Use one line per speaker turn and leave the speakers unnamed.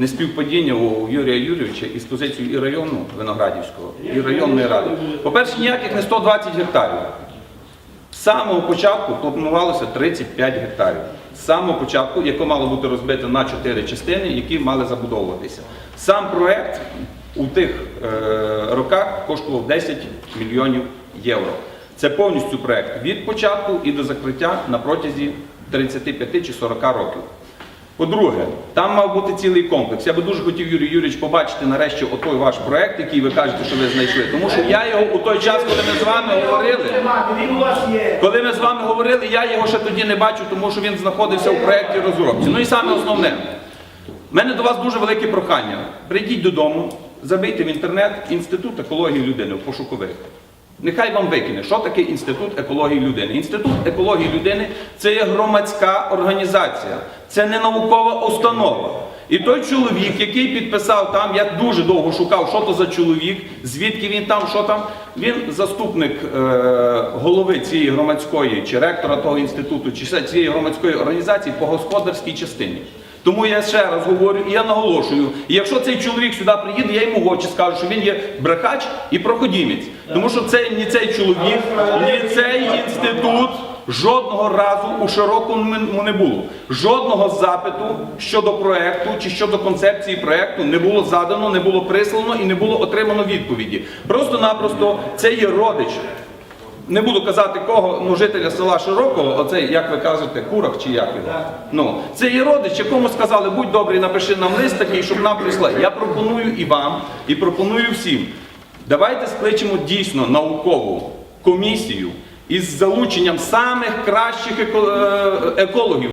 неспівпадіння у Юрія Юрійовича із позицією і району Виноградівського, і районної ради. По-перше, ніяких не 120 гектарів. З самого початку планувалося 35 гектарів. З самого початку, яке мало бути розбите на чотири частини, які мали забудовуватися. Сам проект у тих е, роках коштував 10 мільйонів євро. Це повністю проект від початку і до закриття на протязі 35 чи 40 років. По-друге, там мав бути цілий комплекс. Я би дуже хотів, Юрій Юрійович, побачити нарешті отой ваш проект, який ви кажете, що ви знайшли. Тому що я його у той час, коли ми з вами говорили, коли ми з вами говорили, я його ще тоді не бачу, тому що він знаходився у проєкті розробці. Ну і саме основне, в мене до вас дуже велике прохання. Прийдіть додому, забийте в інтернет Інститут екології людини пошукових. Нехай вам викине, що таке Інститут екології людини. Інститут екології людини це є громадська організація, це не наукова установа. І той чоловік, який підписав там, я дуже довго шукав, що то за чоловік, звідки він там, що там. Він заступник е, голови цієї громадської чи ректора того інституту, чи цієї громадської організації по господарській частині. Тому я ще раз говорю і я наголошую, якщо цей чоловік сюди приїде, я йому в очі скажу, що він є брехач і проходімець. Тому що це ні цей чоловік, ні цей інститут жодного разу у широкому не було. Жодного запиту щодо проекту чи щодо концепції проекту не було задано, не було прислано і не було отримано відповіді. Просто-напросто це є родич. Не буду казати кого, ну жителя села Широкого, оцей, як ви кажете, курах чи як його. Ну, це є родич, якому сказали, будь добрий, напиши нам лист такий, щоб нам прислали. Я пропоную і вам, і пропоную всім. Давайте скличемо дійсно наукову комісію із залученням самих кращих е, екологів.